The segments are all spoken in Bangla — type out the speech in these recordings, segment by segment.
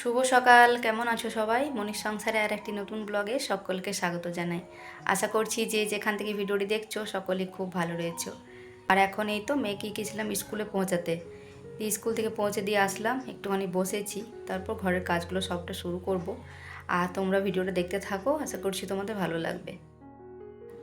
শুভ সকাল, কেমন আছো সবাই? মনির সংসারে আর একটি নতুন ব্লগে সকলকে স্বাগত জানাই। আশা করছি যে যেখান থেকে ভিডিওটি দেখছ সকলেই খুব ভালো রয়েছো। আর এখন এই তো মেয়েকে গেছিলাম স্কুলে পৌঁছাতে। স্কুল থেকে পৌঁছে দিয়ে আসলাম, একটুখানি বসেছি, তারপর ঘরের কাজগুলো সবটা শুরু করব। আর তোমরা ভিডিওটা দেখতে থাকো, আশা করছি তোমাদের ভালো লাগবে।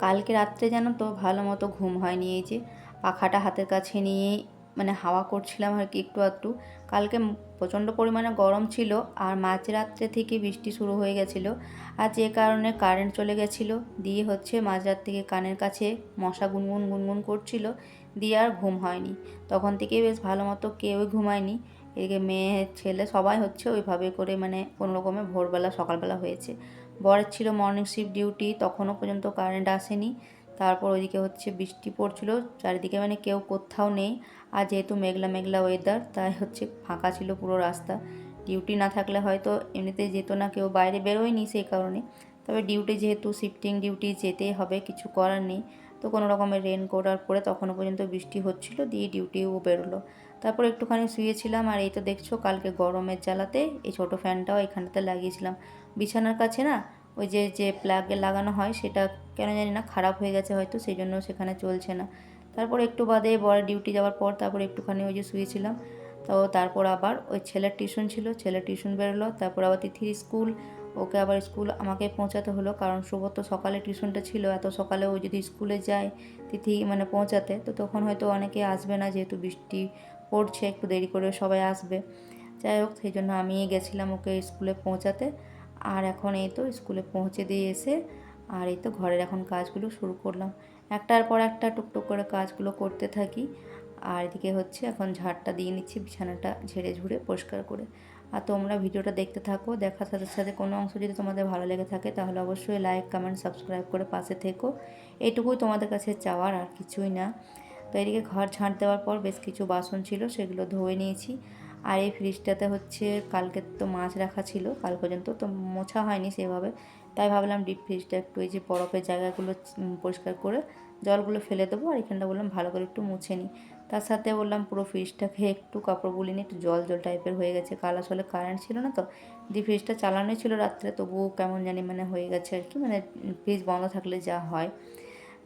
কালকে রাত্রে জানো তো ভালো মতো ঘুম হয়নি এই যে, পাখাটা হাতের কাছে নিয়ে মানে হাওয়া করছিলাম আর কি একটু একটু কালকে প্রচণ্ড পরিমাণে গরম ছিল আর মাঝরাত্রে থেকে বৃষ্টি শুরু হয়ে গেছিল। আর যে কারণে কারেন্ট চলে গেছিল। দিয়ে হচ্ছে মাঝরাত থেকে কানের কাছে মশা গুনগুন গুনগুন করছিল। দিয়ে আর ঘুম হয়নি। তখন থেকে বেশ ভালো মতো কেউই ঘুমায়নি। এদিকে মেয়ে, ছেলে সবাই হচ্ছে ওইভাবে করে মানে কোনো রকমে ভোরবেলা সকালবেলা হয়েছে। বরের ছিল মর্নিং শিফট ডিউটি তখনও পর্যন্ত কারেন্ট আসেনি। তারপর ওইদিকে হচ্ছে বৃষ্টি পড়ছিল, চারিদিকে মানে কেউ কোথাও নেই। আর যেহেতু মেঘলা মেঘলা ওয়েদার তাই হচ্ছে ফাঁকা ছিল পুরো রাস্তা। ডিউটি না থাকলে হয়তো এমনিতে যেত না, কেউ বাইরে বেরোয়নি সেই কারণে। তবে ডিউটি যেহেতু শিফটিং ডিউটি যেতেই হবে, কিছু করার নেই। তো কোনো রকমের রেনকোট আর পরে তখনও পর্যন্ত বৃষ্টি হচ্ছিল, দিয়ে ডিউটিও বেরোলো। তারপর একটুখানি শুয়েছিলাম, আর এই তো দেখছ কালকে গরমের জ্বালাতে, এই ছোটো ফ্যানটাও এখানটাতে লাগিয়েছিলাম। বিছানার কাছে না ওই যে যে প্লাগে লাগানো হয় সেটা কেন জানি না খারাপ হয়ে গেছে হয়তো সেই জন্য সেখানে চলছে না। তারপর একটু বাদে বড় ডিউটি যাওয়ার পর তারপর একটুখানি ওই যে শুয়েছিলাম। তো তারপর আবার ওই ছেলের টিউশন ছিল, ছেলের টিউশন বেরোলো, তারপর আবার তিথির স্কুল ওকে আবার স্কুল আমাকে পৌঁছাতে হলো। কারণ সুব্রত সকালে টিউশনটা ছিল, এত সকালে ও যদি স্কুলে যায় তিথি মানে পৌঁছাতে, তো তখন হয়তো অনেকে আসবে না, যেহেতু বৃষ্টি পড়ছে, একটু দেরি করে সবাই আসবে। যাই হোক, সেই জন্য আমি গেছিলাম ওকে স্কুলে পৌঁছাতে। আর এখন এই তো স্কুলে পৌঁছে দিয়ে এসে আর এই তো ঘরের এখন কাজগুলো শুরু করলাম। একটার পর একটা টুকটুক করে কাজগুলো করতে থাকি। আর এদিকে হচ্ছে এখন ঝাড়টা দিয়ে নিচ্ছি, বিছানাটা ঝেড়ে ঝুড়ে পরিষ্কার করে। আর তোমরা ভিডিওটা দেখতে থাকো, দেখার সাথে সাথে কোনো অংশ যদি তোমাদের ভালো লেগে থাকে তাহলে অবশ্যই লাইক কমেন্ট সাবস্ক্রাইব করে পাশে থেকো। এইটুকুই তোমাদের কাছে চাওয়ার আর কিছুই না। তো এদিকে ঘর ঝাঁট দেওয়ার পর বেশ কিছু বাসন ছিল, সেগুলো ধুয়ে নিয়েছি। আর এই ফ্রিজটাতে হচ্ছে কালকে তো মাছ রাখা ছিল, কাল পর্যন্ত তো মোছা হয়নি সেভাবে। তাই ভাবলাম ডিপ ফ্রিজটা একটু এই যে বরফের জায়গাগুলো পরিষ্কার করে জলগুলো ফেলে দেবো আর এখানটা বললাম ভালো করে একটু মুছে নিই তার সাথে বললাম পুরো ফ্রিজটাকে একটু কাপড় গুলি নিয়ে একটু জল জল টাইপের হয়ে গেছে। কাল আসলে কারেন্ট ছিল না তো ডিপ ফ্রিজটা চালানোই ছিল রাত্রে, তবুও কেমন জানি মানে হয়ে গেছে আর কি মানে ফ্রিজ বন্ধ থাকলে যা হয়।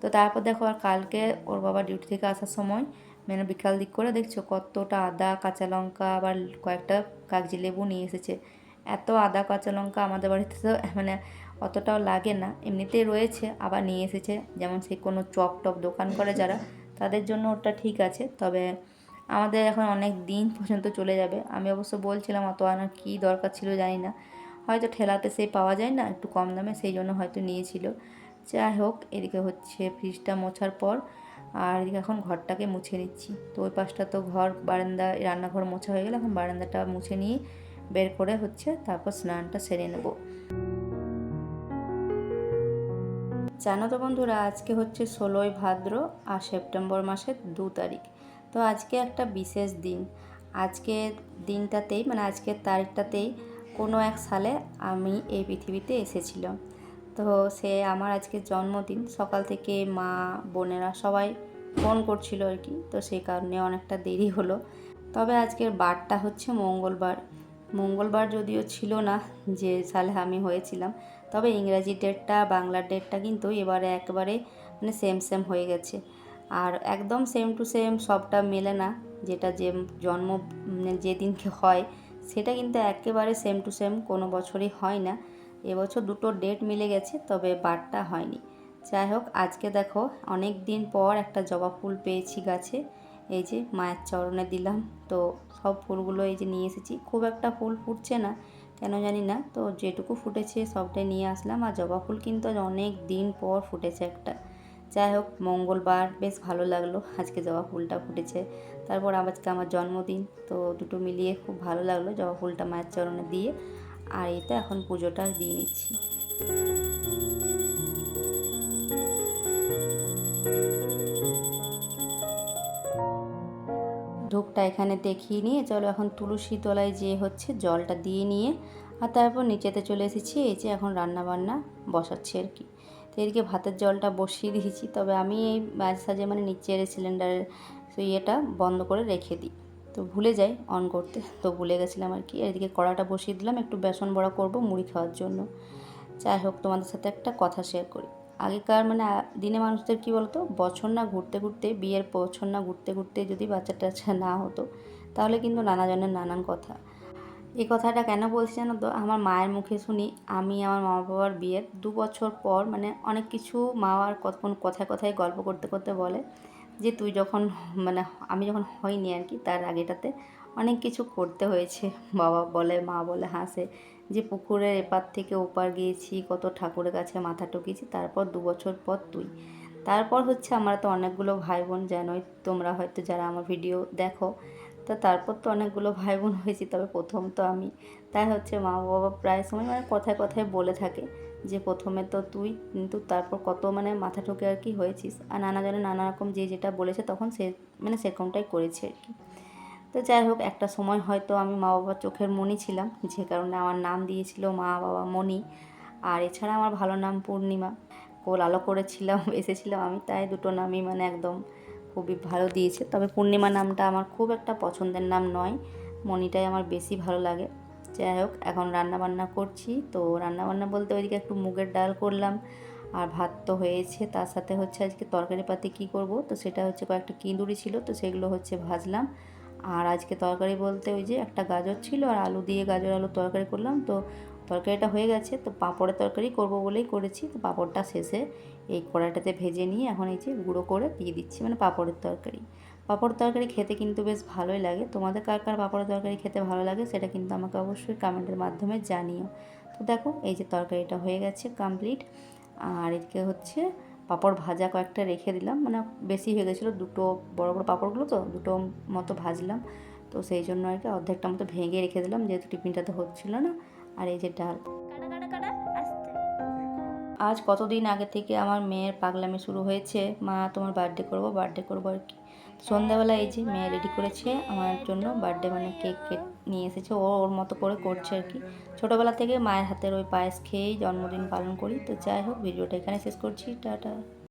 তো তারপর দেখো আর কালকে ওর বাবা ডিউটি থেকে আসার সময় মানে বিকাল দিক করে দেখছ কতটা আদা, কাঁচা লঙ্কা, আবার কয়েকটা কাগজি লেবু নিয়ে এসেছে। এত আদা, কাঁচা লঙ্কা আমাদের বাড়িতে তো মানে অতটাও লাগে না। এমনিতেই রয়েছে, আবার নিয়ে এসেছে। যেমন সেই কোনো চপ টপ দোকান করে যারা, তাদের জন্য ওটা ঠিক আছে। তবে আমাদের এখন অনেক দিন পর্যন্ত চলে যাবে। আমি অবশ্য বলছিলাম অত আনার কী দরকার ছিল জানি না। হয়তো ঠেলাতে সেই পাওয়া যায় না, একটু কম দামে, সেই জন্য হয়তো নিয়েছিল। যাই হোক, এদিকে হচ্ছে ফ্রিজটা মোছার পর আর এদিকে এখন ঘরটাকে মুছে নিচ্ছি। তো ওই পাশটা তো ঘর, বারান্দা, রান্নাঘর মোছা হয়ে গেলে এখন বারান্দাটা মুছে নিয়ে বের করে হচ্ছে তারপর স্নানটা সেরে নেব। জানো তো বন্ধুরা, আজকে হচ্ছে ষোলোই ভাদ্র আর সেপ্টেম্বর মাসের দু তারিখ। তো আজকে একটা বিশেষ দিন। আজকে দিনটাতেই মানে আজকের তারিখটাতেই কোনো এক সালে আমি এই পৃথিবীতে এসেছিলাম। তো সে আমার আজকে জন্মদিন। সকাল থেকে মা, বোনেরা সবাই ফোন করছিল আর কি। তো সেই কারণে অনেকটা দেরি হলো। তবে আজকের বারটা হচ্ছে মঙ্গলবার। মঙ্গলবার যদিও ছিল না যে সালে আমি হয়েছিলাম, তবে ইংরাজি ডেটটা বাংলার ডেটটা কিন্তু এবারে একেবারে মানে সেম সেম হয়ে গেছে। আর একদম সেম টু সেম সবটা মেলে না। যেটা যে জন্ম মানে যেদিনকে হয়, সেটা কিন্তু একেবারে সেম টু সেম কোনো বছরই হয় না। এবছর দুটো ডেট মিলে গেছে, তবে বারটা হয়নি। যাই হোক, আজকে দেখো অনেক দিন পর একটা জবা ফুল পেয়েছি গাছে। এই যে মায়ের চরণে দিলাম, তো সব ফুলগুলো এই যে নিয়ে এসেছি। খুব একটা ফুল ফুটছে না, কেন জানি না, তো যেটুকু ফুটেছে সবটাই নিয়ে আসলাম। আর জবা ফুল কিন্তু অনেক দিন পর ফুটেছে একটা। যাই হোক, মঙ্গলবার বেশ ভালো লাগল আজকে জবা ফুলটা ফুটেছে। তারপর আজকে আমার জন্মদিন, তো দুটো মিলিয়ে খুব ভালো লাগল জবা ফুলটা মায়ের চরণে দিয়ে। আর এই তো এখন পুজোটা দিয়ে নিচ্ছি। ধূপটা এখানে দেখিয়ে নিয়ে চলো এখন তুলসী তলায় যে হচ্ছে জলটা দিয়ে নিয়ে আর তারপর নিচেতে চলে এসেছি, এই যে এখন রান্না বান্না বসাচ্ছি আর কি। তো এদিকে ভাতের জলটা বসিয়ে দিয়েছি, তবে আমি এই মাঝে সাঝে মানে নিচের সিলিন্ডারের ইয়েটা বন্ধ করে রেখে দিই। তো ভুলে যাই অন করতে। তো ভুলে গেছিলাম আর কি। এদিকে কড়াটা বসিয়ে দিলাম, একটু বেসন বড়া করব মুড়ি খাওয়ার জন্য। যাই হোক, তোমাদের সাথে একটা কথা শেয়ার করি। আগেকার মানে দিনে মানুষদের কি বলতো, বছর না ঘুরতে ঘুরতে, বিয়ের বছর না ঘুরতে ঘুরতে যদি বাচ্চা টাচ্চা না হতো, তাহলে কিন্তু নানাজনের নানান কথা। এই কথাটা কেন বলছি জানো তো? আমার মায়ের মুখে শুনি, আমি আমার মা বাবার বিয়ের দু বছর পর মানে অনেক কিছু মা আর কখন কথায় কথায় গল্প করতে করতে বলে। যে তুই যখন মানে আমি যখন হইনি আর কি, তার আগেটাতে অনেক কিছু করতে হয়েছে। বাবা বলে, মা বলে, হাসে যে পুকুরের এপার থেকে ওপার গিয়েছি, কত ঠাকুরের কাছে মাথা টুকিয়েছি তারপর দু বছর পর তুই। তারপর হচ্ছে আমরা তো অনেকগুলো ভাই বোন জানোই, তোমরা হয়তো যারা আমার ভিডিও দেখো তা তারপর তো অনেকগুলো ভাই বোন হয়েছি, তবে প্রথম তো আমি। তাই হচ্ছে মা বাবা প্রায় সময় মানে কথায় কথায় বলে থাকে যে, প্রথমে তো তুই, কিন্তু তারপর কত মানে মাথা ঠুকে আর কি হয়েছিস? আর নানা জনে নানা রকম যে যেটা বলেছে, তখন সে মানে সেরকমটাই করেছে আর কি। তো যাই হোক, একটা সময় হয়তো আমি মা বাবার চোখের মণি ছিলাম, যে কারণে আমার নাম দিয়েছিল মা বাবা মণি আর এছাড়া আমার ভালো নাম পূর্ণিমা। কোল আলো করেছিলাম, এসেছিলাম আমি, তাই দুটো নামই মানে একদম খুবই ভালো দিয়েছে। তবে পূর্ণিমা নামটা আমার খুব একটা পছন্দের নাম নয়, মণিটাই আমার বেশি ভালো লাগে। যাই হোক, এখন রান্না বান্না করছি। তো রান্না বান্না বলতে ওইদিকে একটু মুগের ডাল করলাম, আর ভাত তো হয়েছে। তার সাথে হচ্ছে আজকে তরকারি পাতি কী করব, তো সেটা হচ্ছে কয়েকটা কিঁদুরি ছিল, তো সেগুলো হচ্ছে ভাজলাম। আর আজকে তরকারি বলতে ওই যে একটা গাজর ছিল, আর আলু দিয়ে গাজর আলু তরকারি করলাম। তো তরকারিটা হয়ে গেছে, তো পাঁপড়ের তরকারি করব বলেই করেছি। তো পাঁপড়টা শেষে এই কড়াইটাতে ভেজে নিয়ে এখন এই যে গুঁড়ো করে দিয়ে দিচ্ছি মানে পাঁপড়ের তরকারি। পাঁপড় তরকারি খেতে কিন্তু বেশ ভালোই লাগে। তোমাদের কার কার পাঁপড়ের তরকারি খেতে ভালো লাগে সেটা কিন্তু আমাকে অবশ্যই কমেন্টের মাধ্যমে জানিও। তো দেখো, এই যে তরকারিটা হয়ে গেছে কমপ্লিট আর এদিকে হচ্ছে পাঁপড় ভাজা কয়েকটা রেখে দিলাম মানে বেশি হয়ে গেছিল দুটো বড় বড় পাঁপড়গুলো তো, দুটো মতো ভাজলাম। তো সেই জন্য আর কি অর্ধেকটা মতো ভেঙে রেখে দিলাম, যেহেতু টিফিনটা তো হচ্ছিল না। আর এই যে ডাল। আজ কতদিন আগে থেকে আমার মেয়ের পাগলামি শুরু হয়েছে? মা তোমার বার্থডে করব বার্থডে করব আর কি। সন্ধ্যাবেলা এই যে মেয়ে রেডি করেছে আমার জন্য বার্থডে মানে কেক কেক নিয়ে এসেছে ও ওর মতো করে করছে আর কি। ছোটোবেলা থেকে মায়ের হাতের ওই পায়েস খেয়েই জন্মদিন পালন করি। তো যাই হোক ভিডিওটা এখানে শেষ করছি। টাটা।